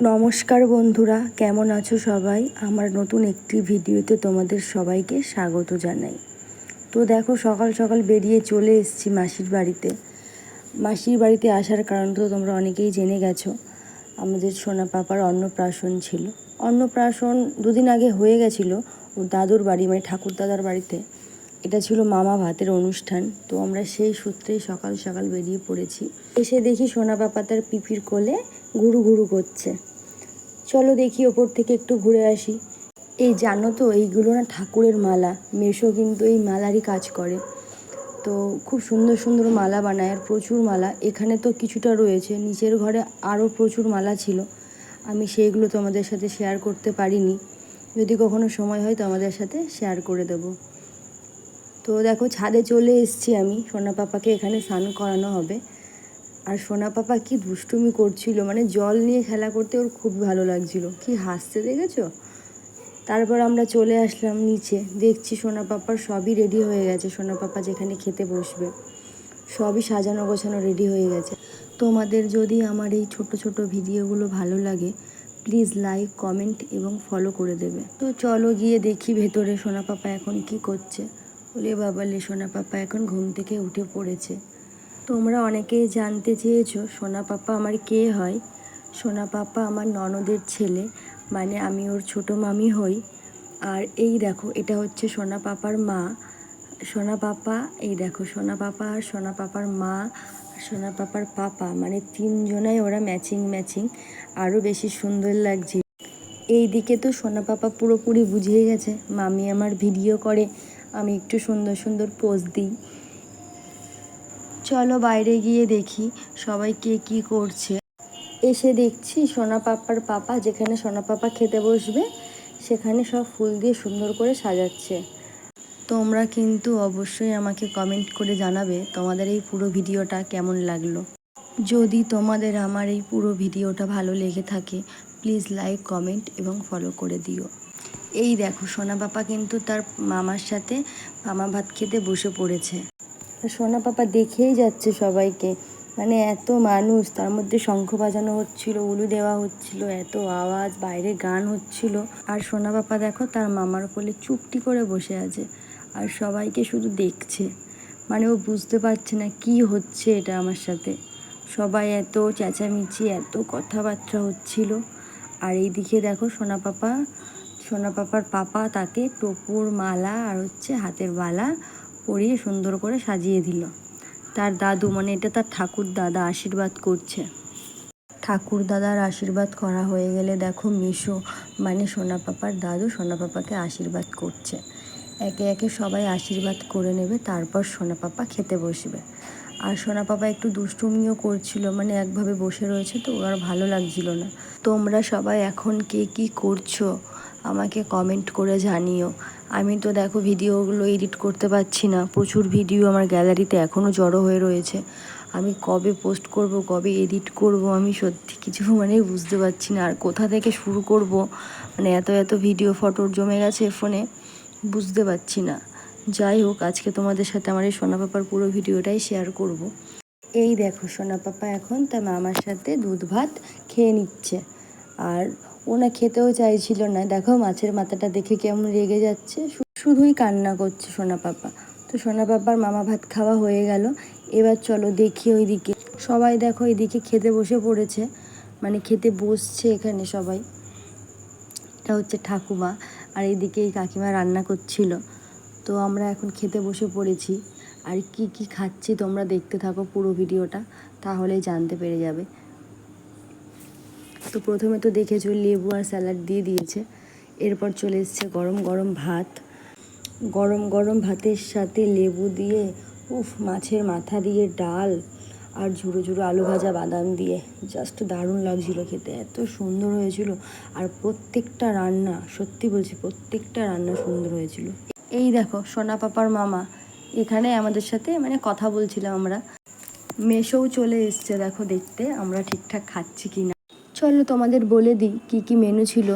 নমস্কার বন্ধুরা, কেমন আছো সবাই? আমার নতুন একটি ভিডিওতে তোমাদের সবাইকে স্বাগত জানাই। তো দেখো, সকাল সকাল বেরিয়ে চলে এসেছি মাসির বাড়িতে। মাসির বাড়িতে আসার কারণ তো তোমরা অনেকেই জেনে গেছো। আমাদের সোনা পাপার অন্নপ্রাশন ছিল। অন্নপ্রাশন দুদিন আগে হয়ে গেছিল ওর দাদুর বাড়ি মানে ঠাকুর দাদার বাড়িতে। এটা ছিল মামা ভাতের অনুষ্ঠান, তো আমরা সেই সূত্রেই সকাল সকাল বেরিয়ে পড়েছি। এসে দেখি সোনা পাপা তার পিপির কোলে ঘুরু ঘুরু করছে। চলো দেখি ওপর থেকে একটু ঘুরে আসি। এই জানো তো, এইগুলো না ঠাকুরের মালা, মেশো কিন্তু এই মালারই কাজ করে। তো খুব সুন্দর সুন্দর মালা বানায় আর প্রচুর মালা। এখানে তো কিছুটা রয়েছে, নিচের ঘরে আরও প্রচুর মালা ছিল। আমি সেইগুলো তোমাদের সাথে শেয়ার করতে পারিনি। যদি কখনো সময় হয় তো আমাদের সাথে শেয়ার করে দেবো। তো দেখো ছাদে চলে এসেছি আমি। সোনা পাপাকে এখানে স্নান করানো হবে। আর সোনা পাপা কি দুষ্টুমি করছিল মানে জল নিয়ে খেলা করতে ওর খুব ভালো লাগছিল। কি হাসতে দেখেছ? তারপর আমরা চলে আসলাম নিচে। দেখছি সোনা পাপার সবই রেডি হয়ে গেছে। সোনা পাপা যেখানে খেতে বসবে, সবই সাজানো গোছানো রেডি হয়ে গেছে। তোমাদের যদি আমার এই ছোট ছোট ভিডিওগুলো ভালো লাগে প্লিজ লাইক কমেন্ট এবং ফলো করে দেবে। তো চলো গিয়ে দেখি ভেতরে সোনা পাপা এখন কি করছে। বলে বাবা লে সোনা পাপা এখন ঘুম থেকে উঠে পড়েছে। তোমরা অনেকেই জানতে চেয়েছো, সোনা পাপা আমার কে হয়? সোনা পাপা আমার ননদের ছেলে মানে আমি ওর ছোট মামি হই। আর এই দেখো, এটা হচ্ছে সোনা পাপার মা। সোনা পাপা, এই দেখো, সোনা পাপা আর সোনা পাপার মা সোনা পাপার পাপা মানে তিনজনাই ওরা ম্যাচিং ম্যাচিং আরও বেশি সুন্দর লাগছে। এই দিকে তো সোনা পাপা পুরোপুরি বুঝিয়ে গেছে, মামি আমার ভিডিও করে। আমি একটু সুন্দর সুন্দর পোজ দিই। চলো বাইরে গিয়ে দেখি সবাই কে কী করছে। এসে দেখছি সোনা পাপার পাপা, যেখানে সোনা পাপা খেতে বসবে, সেখানে সব ফুল দিয়ে সুন্দর করে সাজাচ্ছে। তোমরা কিন্তু অবশ্যই আমাকে কমেন্ট করে জানাবে তোমাদের এই পুরো ভিডিওটা কেমন লাগল। যদি তোমাদের আমার এই পুরো ভিডিওটা ভালো লেগে থাকে প্লিজ লাইক কমেন্ট এবং ফলো করে দিও। এই দেখো, সোনা পাপা কিন্তু তার মামার সাথে মামা ভাত খেতে বসে পড়েছে। সোনা পাপা দেখেই যাচ্ছে সবাইকে। মানে এত মানুষ, তার মধ্যে শঙ্খ বাজানো হচ্ছিল, উলু দেওয়া হচ্ছিল, এত আওয়াজ, বাইরে গান হচ্ছিল। আর সোনা পাপা দেখো, তার মামার কোলে চুপটি করে বসে আছে আর সবাইকে শুধু দেখছে। মানে ও বুঝতে পারছে না কি হচ্ছে এটা আমার সাথে। সবাই এত চেঁচামেচি, এত কথাবার্তা হচ্ছিল। আর এইদিকে দেখো সোনা পাপা সোনা পাপার পাপা তাকে টোপুর মালা আর হচ্ছে হাতের বালা পরিয়ে সুন্দর করে সাজিয়ে দিল। তার দাদু মানে এটা তার ঠাকুর দাদা আশীর্বাদ করছে। ঠাকুর দাদার আশীর্বাদ করা হয়ে গেলে দেখো মিশো মানে সোনা পাপার দাদু সোনা পাপাকে আশীর্বাদ করছে। একে একে সবাই আশীর্বাদ করে নেবে, তারপর সোনা পাপা খেতে বসবে। আর সোনা পাপা একটু দুষ্টুমিও করছিল মানে একভাবে বসে রয়েছে তো ওর ভালো লাগছিল না। তোমরা সবাই এখন কে কী করছ? আমাকে কমেন্ট করে জানিও। আমি তো দেখো ভিডিওগুলো এডিট করতে পারছি না। প্রচুর ভিডিও আমার গ্যালারিতে এখনও জড়ো হয়ে রয়েছে। আমি কবে পোস্ট করব, কবে এডিট করব, আমি সত্যি কিছু মানে বুঝতে পারছি না। আর কোথা থেকে শুরু করব? মানে এত এত ভিডিও ফটোর জমে গেছে ফোনে বুঝতে পারছি না। যাই হোক, আজকে তোমাদের সাথে আমার এই সোনা পাপার পুরো ভিডিওটাই শেয়ার করব। এই দেখো সোনা পাপা এখন তার মামার সাথে দুধ ভাত খেয়ে নিচ্ছে। আর ওনা খেতেও চাইছিল না। দেখো মাছের মাথাটা দেখে কেমন রেগে যাচ্ছে। শুধুই কান্না করছে সোনা পাপা। তো সোনা পাপার মামা ভাত খাওয়া হয়ে গেল। এবার চলো দেখি ওইদিকে। সবাই দেখো এইদিকে খেতে বসে পড়েছে। মানে খেতে বসছে এখানে সবাই। এটা হচ্ছে ঠাকুমা আর এইদিকে এই কাকিমা রান্না করছিল। তো আমরা এখন খেতে বসে পড়েছি। আর কি কি খাচ্ছি তোমরা দেখতে থাকো পুরো ভিডিওটা। তাহলেই জানতে পেরে যাবে। তো প্রথমে তো দেখেছ লেবু আর স্যালাড দিয়ে দিয়েছে। এরপর চলে এসছে গরম গরম ভাত। গরম গরম ভাতের সাথে লেবু দিয়ে, উফ, মাছের মাথা দিয়ে ডাল আর ঝুড়ো ঝুড়ো আলু ভাজা বাদাম দিয়ে। জাস্ট দারুণ লাগছিল খেতে, এত সুন্দর হয়েছিল। আর প্রত্যেকটা রান্না, সত্যি বলছি, প্রত্যেকটা রান্না সুন্দর হয়েছিল। এই দেখো, সোনা পাপার মামা, এখানে আমাদের সাথে মানে কথা বলছিলাম আমরা। মেশোও চলে এসছে, দেখো দেখতে, আমরা ঠিকঠাক খাচ্ছি কি না চলো তোমাদের বলে দিই কী কী মেনু ছিল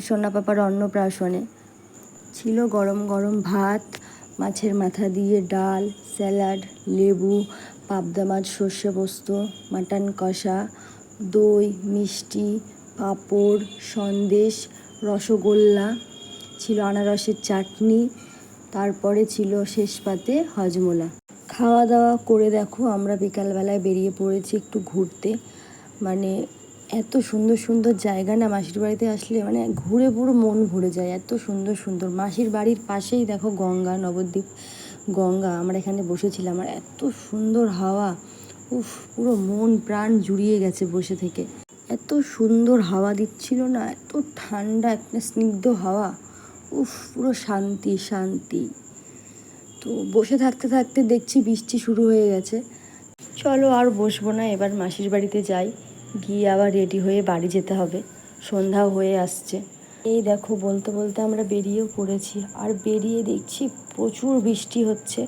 সোনা পাপার অন্নপ্রাশনে। ছিল গরম গরম ভাত, মাছের মাথা দিয়ে ডাল, স্যালাড, লেবু, পাবদা মাছ, সর্ষে পোস্ত, মাটন কষা, দই, মিষ্টি, পাঁপড়, সন্দেশ, রসগোল্লা, ছিল আনারসের চাটনি, তারপরে ছিল শেষ পাতে হজমোলা। খাওয়া দাওয়া করে দেখো, আমরা বিকালবেলায় বেরিয়ে পড়েছি একটু ঘুরতে। মানে এত সুন্দর সুন্দর জায়গা না মাসির বাড়িতে আসলে মানে ঘুরে পুরো মন ভরে যায়, এত সুন্দর সুন্দর। মাসির বাড়ির পাশেই দেখো গঙ্গা, নবদ্বীপ, গঙ্গা, আমরা এখানে বসেছিলাম আর এত সুন্দর হাওয়া, উফ, পুরো মন, প্রাণ জুড়িয়ে গেছে বসে থেকে। এত সুন্দর হাওয়া দিচ্ছিল না, এত ঠান্ডা, একটা স্নিগ্ধ হাওয়া, উফ, পুরো শান্তি শান্তি। তো বসে থাকতে থাকতে দেখছি বৃষ্টি শুরু হয়ে গেছে। চলো আর বসবো না, এবার মাসির বাড়িতে যাই। গিয়ে আবার রেডি হয়ে বাড়ি যেতে হবে। সন্ধ্যাও হয়ে আসছে। এই দেখো, বলতে বলতে আমরা বেরিয়েও পড়েছি। আর বেরিয়ে দেখছি প্রচুর বৃষ্টি হচ্ছে।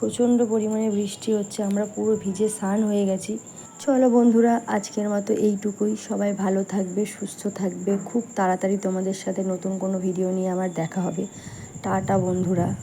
প্রচণ্ড পরিমাণে বৃষ্টি হচ্ছে। আমরা পুরো ভিজে স্নান হয়ে গেছি। চলো বন্ধুরা, আজকের মতো এইটুকুই। সবাই ভালো থাকবে, সুস্থ থাকবে। খুব তাড়াতাড়ি তোমাদের সাথে নতুন কোনো ভিডিও নিয়ে আমার দেখা হবে। টাটা বন্ধুরা।